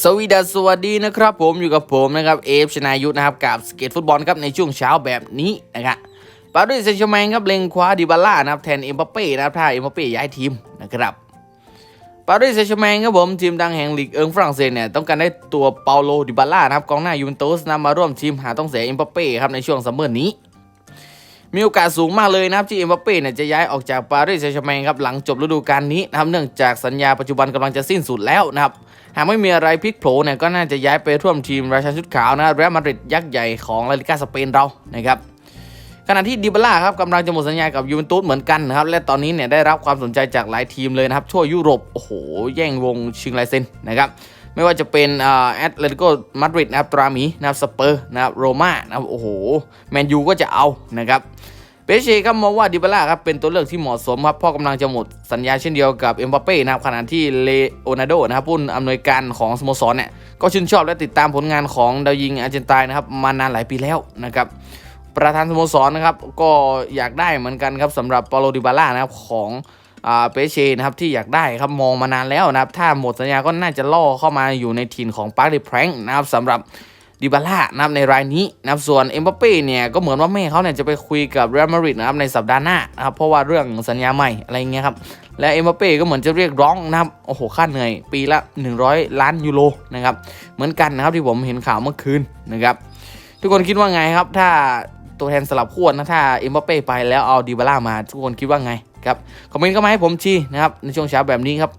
สวีดัสสวัสดีนะครับผมอยู่กับผมนะครับเอฟชนายุทธนะครับกับสเก็ตฟุตบอลครับในช่วงเช้าแบบนี้นะครับปารีสแซงต์แชร์แมงครับเล็งคว้าดิบาล่านะครับแทนเอ็มบัปเป้นะครับถ้าเอ็มบัปเป้ย้ายทีมนะครับปารีสแซงต์แชร์แมงครับผมทีมดังแห่งลีกเอิงฝรั่งเศสเนี่ยต้องการได้ตัวเปาโลดิบาล่านะครับกองหน้ายูเวนตุสนำมาร่วมทีมหาต้องเสียเอ็มบัปเป้ครับในช่วงซัมเมอร์นี้ มีโอกาสสูงมากเลยนะครับที่เอ็มบัปเป้เนี่ยจะย้ายออกจากปารีสแซงต์แชร์แมงครับหลังจบฤดูกาลนี้นะครับเนื่องจากสัญญาปัจจุบันกำลังจะสิ้นสุดแล้วนะครับ หากไม่มีอะไรพลิกโผเนี่ยก็น่าจะย้ายไปร่วมทีมราชันชุดขาวนะเรอัลมาดริดยักษ์ใหญ่ของลาลิกาสเปนเรานะครับขณะที่ดิบล่าครับกำลังจะหมดสัญญากับยูเวนตุสเหมือนกันนะครับและตอนนี้เนี่ยได้รับความสนใจจากหลายทีมเลยนะครับทั่วยุโรปโอ้โหแย่งวงชิงลายเซ็นนะครับไม่ว่าจะเป็นแอตเลติโกมาดริดนะครับตรามีนะครับสเปอร์นะครับโรม่านะครับโอ้โหแมนยูก็จะเอานะครับ เปเชครับมองว่าดิบาล่าครับเป็นตัวเลือกที่เหมาะสมครับเพราะกำลังจะหมดสัญญาเช่นเดียวกับเอ็มบัปเป้นะครับขณะที่เลโอนาร์โดนะครับผู้อำนวยการของสโมสรเนี่ยก็ชื่นชอบและติดตามผลงานของดาวยิงอาร์เจนตินานะครับมานานหลายปีแล้วนะครับประธานสโมสรนะครับก็อยากได้เหมือนกันครับสำหรับปาโลดิบาล่านะครับของเปเชนะครับที่อยากได้ครับมองมานานแล้วนะครับถ้าหมดสัญญาก็น่าจะล่อเข้ามาอยู่ในถิ่นของปาร์คเดแพรงนะครับสำหรับ ดิบาล่านะครับในรายนี้นะครับส่วนเอ็มบัปเป้เนี่ยก็เหมือนว่าแม่เขาเนี่ยจะไปคุยกับเรอัลมาดริดนะครับในสัปดาห์หน้านะครับเพราะว่าเรื่องสัญญาใหม่อะไรเงี้ยครับและเอ็มบัปเป้ก็เหมือนจะเรียกร้องนะครับโอ้โหค่าเหนื่อยปีละ 100 ล้านยูโรนะครับเหมือนกันนะครับที่ผมเห็นข่าวเมื่อคืนนะครับทุกคนคิดว่าไงครับ ถ้าตัวแทนสลับขั้วนะถ้าเอ็มบัปเป้ไปแล้วเอาดิบาล่ามาทุกคนคิดว่าไงครับคอมเมนต์เข้ามาให้ผมชี้นะครับในช่วงเช้าแบบนี้ครับ